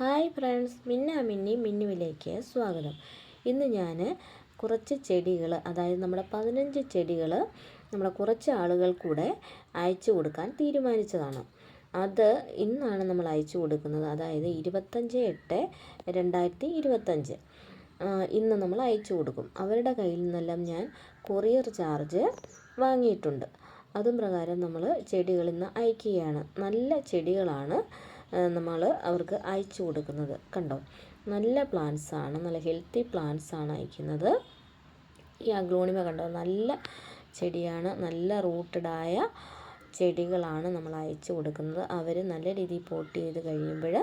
Hi friends മിന്ന മിന്നി മിന്നുവിലേക്ക് സ്വാഗതം. ഇന്ന് ഞാൻ കുറച്ച് ചെടികൾ അതായത് നമ്മുടെ പതിനഞ്ച് ചെടികൾ നമ്മുടെ കുറച്ച് ആളുകൾ കൂടെ അയച്ചു കൊടുക്കാൻ തീരുമാനിച്ചതാണ്. അത് ഇന്നാണ് നമ്മൾ അയച്ചു കൊടുക്കുന്നത് അതായത് ഇരുപത്തഞ്ച് എട്ട് രണ്ടായിരത്തി ഇരുപത്തഞ്ച്. ഇന്ന് നമ്മൾ അയച്ചു കൊടുക്കും. അവരുടെ കയ്യിൽ നിന്നെല്ലാം ഞാൻ കൊറിയർ ചാർജ് വാങ്ങിയിട്ടുണ്ട്. അതും പ്രകാരം നമ്മൾ ചെടികൾ ഇന്ന് അയക്കുകയാണ്. നല്ല ചെടികളാണ് നമ്മൾ അവർക്ക് അയച്ചു കൊടുക്കുന്നത് കണ്ടോ? നല്ല പ്ലാന്റ്സ് ആണ് നല്ല ഹെൽത്തി പ്ലാന്റ്സ് ആണ് അയക്കുന്നത്. ഈ അഗ്ലോണിമ കണ്ടോ? നല്ല ചെടിയാണ് നല്ല റൂട്ടഡായ ചെടികളാണ് നമ്മൾ അയച്ചു കൊടുക്കുന്നത്. അവർ നല്ല രീതിയിൽ പോട്ട് ചെയ്ത് കഴിയുമ്പോൾ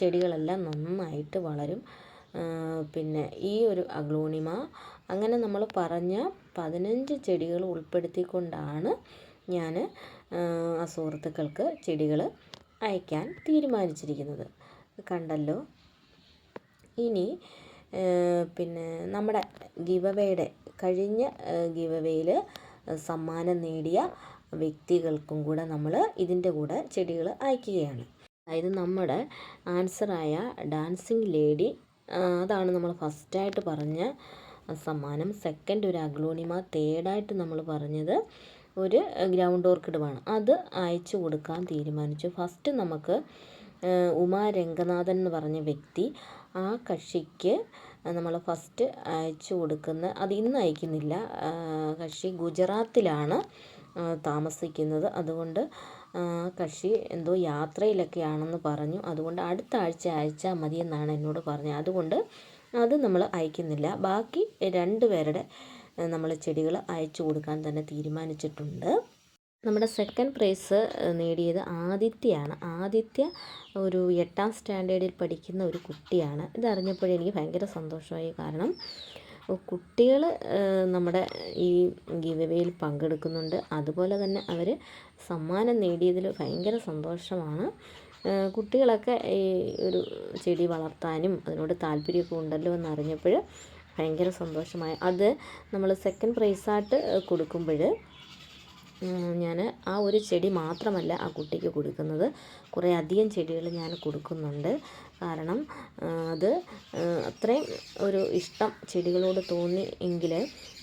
ചെടികളെല്ലാം നന്നായിട്ട് വളരും. പിന്നെ ഈ ഒരു അഗ്ലോണിമ അങ്ങനെ നമ്മൾ പറഞ്ഞ പതിനഞ്ച് ചെടികൾ ഉൾപ്പെടുത്തിക്കൊണ്ടാണ് ഞാൻ ആ സുഹൃത്തുക്കൾക്ക് ചെടികൾ അയക്കാൻ തീരുമാനിച്ചിരിക്കുന്നത്. കണ്ടല്ലോ. ഇനി പിന്നെ നമ്മുടെ ഗിവവേയുടെ കഴിഞ്ഞ ഗിവവേയിൽ സമ്മാനം നേടിയ വ്യക്തികൾക്കും കൂടെ നമ്മൾ ഇതിന്റെ കൂടെ ചെടികൾ അയക്കുകയാണ്. അതായത് നമ്മുടെ ആൻസറായ ഡാൻസിങ് ലേഡി അതാണ് നമ്മൾ ഫസ്റ്റായിട്ട് പറഞ്ഞ സമ്മാനം. സെക്കൻഡ് ഒരു അഗ്ലോണിമ തേർഡായിട്ട് നമ്മൾ പറഞ്ഞത് ഒരു ഗ്രൗണ്ട് ഓർക്കിഡ് വേണം അത് അയച്ചു കൊടുക്കാൻ തീരുമാനിച്ചു. ഫസ്റ്റ് നമുക്ക് ഉമാ രംഗനാഥൻ എന്ന് പറഞ്ഞ വ്യക്തി ആ കക്ഷിക്ക് നമ്മൾ ഫസ്റ്റ് അയച്ചു കൊടുക്കുന്ന അത് ഇന്ന് അയക്കുന്നില്ല കക്ഷി ഗുജറാത്തിലാണ് താമസിക്കുന്നത്. അതുകൊണ്ട് കക്ഷി എന്തോ യാത്രയിലൊക്കെയാണെന്ന് പറഞ്ഞു. അതുകൊണ്ട് അടുത്ത ആഴ്ച അയച്ചാൽ മതിയെന്നാണ് എന്നോട് പറഞ്ഞത്. അതുകൊണ്ട് അത് നമ്മൾ അയക്കുന്നില്ല. ബാക്കി രണ്ട് പേരുടെ നമ്മൾ ചെടികൾ അയച്ചു കൊടുക്കാൻ തന്നെ തീരുമാനിച്ചിട്ടുണ്ട്. നമ്മുടെ സെക്കൻഡ് പ്രൈസ് നേടിയത് ആദിത്യയാണ്. ആദിത്യ ഒരു എട്ടാം സ്റ്റാൻഡേർഡിൽ പഠിക്കുന്ന ഒരു കുട്ടിയാണ്. ഇതറിഞ്ഞപ്പോഴേ എനിക്ക് ഭയങ്കര സന്തോഷമായി. കാരണം കുട്ടികൾ നമ്മുടെ ഈ ഗിവവേയിൽ പങ്കെടുക്കുന്നുണ്ട്. അതുപോലെ തന്നെ അവർ സമ്മാനം നേടിയതിൽ ഭയങ്കര സന്തോഷമാണ്. കുട്ടികളൊക്കെ ഈ ഒരു ചെടി വളർത്താനും അതിനോട് താല്പര്യമൊക്കെ ഉണ്ടല്ലോ എന്നറിഞ്ഞപ്പോൾ ഭയങ്കര സന്തോഷമായി. അത് നമ്മൾ സെക്കൻഡ് പ്രൈസായിട്ട് കൊടുക്കുമ്പോൾ ഞാൻ ആ ഒരു ചെടി മാത്രമല്ല ആ കുട്ടിക്ക് കൊടുക്കുന്നത്. കുറേ അധികം ചെടികൾ ഞാൻ കൊടുക്കുന്നുണ്ട്. കാരണം അത് അത്രയും ഒരു ഇഷ്ടം ചെടികളോട് തോന്നി എങ്കിൽ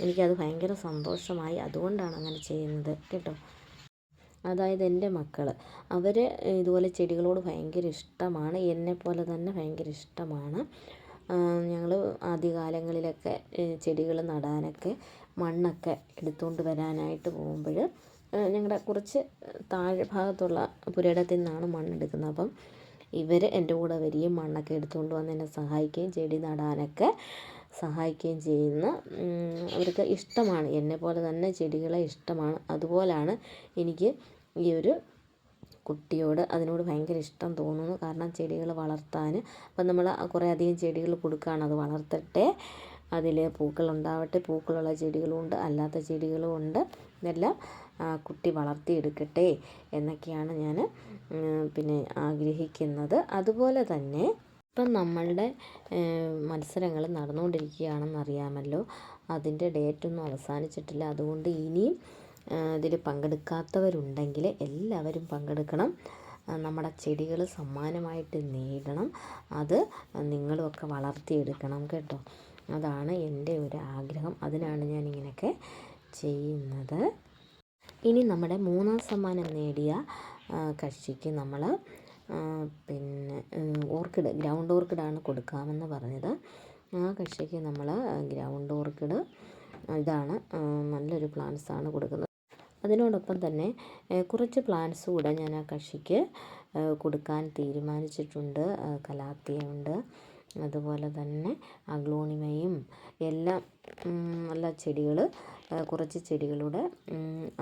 എനിക്കത് ഭയങ്കര സന്തോഷമായി. അതുകൊണ്ടാണ് അങ്ങനെ ചെയ്യുന്നത്. കേട്ടോ? അതായത് എന്റെ മക്കൾ അവർ ഇതുപോലെ ചെടികളോട് ഭയങ്കര ഇഷ്ടമാണ്. എന്നെ പോലെ തന്നെ ഭയങ്കര ഇഷ്ടമാണ്. ഞങ്ങൾ ആദ്യകാലങ്ങളിലൊക്കെ ചെടികൾ നടാനൊക്കെ മണ്ണൊക്കെ എടുത്തുകൊണ്ട് വരാനായിട്ട് പോകുമ്പോൾ ഞങ്ങളുടെ കുറച്ച് താഴെ ഭാഗത്തുള്ള പുരയിടത്തിൽ നിന്നാണ് മണ്ണെടുക്കുന്നത്. അപ്പം ഇവർ എന്റെ കൂടെ വരികയും മണ്ണൊക്കെ എടുത്തുകൊണ്ട് വന്ന് എന്നെ സഹായിക്കുകയും ചെടി നടാനൊക്കെ സഹായിക്കുകയും ചെയ്യുന്ന അവർക്ക് ഇഷ്ടമാണ്. എന്നെ പോലെ തന്നെ ചെടികളെ ഇഷ്ടമാണ്. അതുപോലാണ് എനിക്ക് ഈ ഒരു കുട്ടിയോട് അതിനോട് ഭയങ്കര ഇഷ്ടം തോന്നുന്നു. കാരണം ചെടികൾ വളർത്താൻ. അപ്പം നമ്മൾ കുറേ അധികം ചെടികൾ കൊടുക്കുകയാണ്. അത് വളർത്തട്ടെ. അതിൽ പൂക്കളുണ്ടാവട്ടെ പൂക്കളുള്ള ചെടികളുമുണ്ട് അല്ലാത്ത ചെടികളും ഉണ്ട്. ഇതെല്ലാം കുട്ടി വളർത്തിയെടുക്കട്ടെ എന്നൊക്കെയാണ് ഞാൻ പിന്നെ ആഗ്രഹിക്കുന്നത്. അതുപോലെ തന്നെ ഇപ്പം നമ്മളുടെ മത്സരങ്ങൾ നടന്നുകൊണ്ടിരിക്കുകയാണെന്ന് അറിയാമല്ലോ. അതിന്റെ ഡേറ്റൊന്നും അവസാനിച്ചിട്ടില്ല. അതുകൊണ്ട് ഇനിയും ഇതിൽ പങ്കെടുക്കാത്തവരുണ്ടെങ്കിൽ എല്ലാവരും പങ്കെടുക്കണം. നമ്മുടെ ചെടികൾ സമ്മാനമായിട്ട് നേടണം. അത് നിങ്ങളുമൊക്കെ വളർത്തിയെടുക്കണം കേട്ടോ. അതാണ് എന്റെ ഒരു ആഗ്രഹം. അതിനാണ് ഞാൻ ഇങ്ങനെയൊക്കെ ചെയ്യുന്നത്. ഇനി നമ്മുടെ മൂന്നാം സമ്മാനം നേടിയ കക്ഷിക്ക് നമ്മൾ പിന്നെ ഓർക്കിഡ് ഗ്രൗണ്ട് ഓർക്കിഡാണ് കൊടുക്കാമെന്ന് പറഞ്ഞത്. ആ കക്ഷിക്ക് നമ്മൾ ഗ്രൗണ്ട് ഓർക്കിഡ് ഇതാണ് നല്ലൊരു പ്ലാന്റ്സാണ് കൊടുക്കുന്നത്. അതിനോടൊപ്പം തന്നെ കുറച്ച് പ്ലാന്റ്സ് കൂടെ ഞാൻ ആ കക്ഷിക്ക് കൊടുക്കാൻ തീരുമാനിച്ചിട്ടുണ്ട്. കലാത്തിയുണ്ട്. അതുപോലെ തന്നെ അഗ്ലോണിമയും എല്ലാം നല്ല ചെടികൾ കുറച്ച് ചെടികളുടെ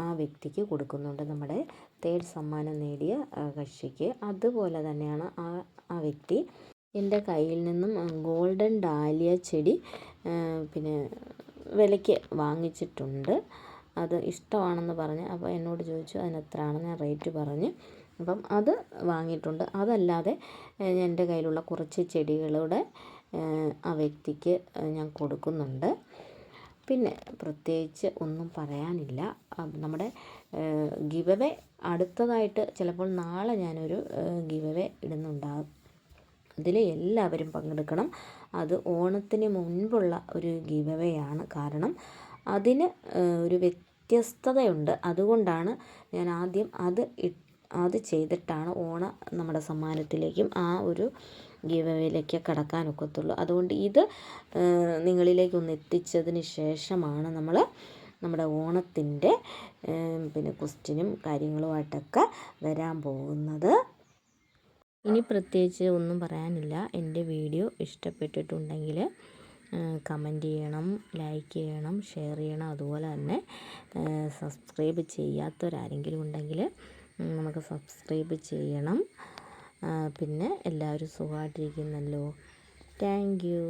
ആ വ്യക്തിക്ക് കൊടുക്കുന്നുണ്ട്. നമ്മുടെ തേർഡ് സമ്മാനം നേടിയ കക്ഷിക്ക്. അതുപോലെ തന്നെയാണ് ആ ആ വ്യക്തി എന്റെ കയ്യിൽ നിന്നും ഗോൾഡൻ ഡാലിയ ചെടി പിന്നെ വിലയ്ക്ക് വാങ്ങിച്ചിട്ടുണ്ട്. അത് ഇഷ്ടമാണെന്ന് പറഞ്ഞ് അപ്പോൾ എന്നോട് ചോദിച്ചു അതിന് എത്രയാണെന്ന് ഞാൻ റേറ്റ് പറഞ്ഞു. അപ്പം അത് വാങ്ങിയിട്ടുണ്ട്. അതല്ലാതെ എന്റെ കയ്യിലുള്ള കുറച്ച് ചെടികളുടെ ആ വ്യക്തിക്ക് ഞാൻ കൊടുക്കുന്നുണ്ട്. പിന്നെ പ്രത്യേകിച്ച് ഒന്നും പറയാനില്ല. നമ്മുടെ ഗിവവേ അടുത്തതായിട്ട് ചിലപ്പോൾ നാളെ ഞാനൊരു ഗിവവേ ഇടുന്നുണ്ടാകും അതിൽ എല്ലാവരും പങ്കെടുക്കണം. അത് ഓണത്തിന് മുൻപുള്ള ഒരു ഗിവ് ആണ് കാരണം അതിന് ഒരു വ്യത്യസ്തതയുണ്ട്. അതുകൊണ്ടാണ് ഞാൻ ആദ്യം അത് അത് ചെയ്തിട്ടാണ് ഓണ നമ്മുടെ സമ്മാനത്തിലേക്കും ആ ഒരു ഗീവവയിലേക്ക് കടക്കാൻ ഒക്കത്തുള്ളൂ. അതുകൊണ്ട് ഇത് നിങ്ങളിലേക്കൊന്ന് നിങ്ങളിലേക്ക് എത്തിച്ചതിന് ശേഷമാണ് നമ്മൾ നമ്മുടെ ഓണത്തിന്റെ പിന്നെ ക്വസ്റ്റ്യനും കാര്യങ്ങളുമായിട്ടൊക്കെ വരാൻ പോകുന്നത്. ഇനി പ്രത്യേകിച്ച് ഒന്നും പറയാനില്ല. എന്റെ വീഡിയോ ഇഷ്ടപ്പെട്ടിട്ടുണ്ടെങ്കിൽ കമന്റ് ചെയ്യണം ലൈക്ക് ചെയ്യണം ഷെയർ ചെയ്യണം. അതുപോലെ തന്നെ സബ്സ്ക്രൈബ് ചെയ്യാത്തവരാരെങ്കിലും ഉണ്ടെങ്കിൽ നമുക്ക് സബ്സ്ക്രൈബ് ചെയ്യണം. പിന്നെ എല്ലാവരും സുഖമായിട്ടിരിക്കുന്നല്ലോ. Thank you.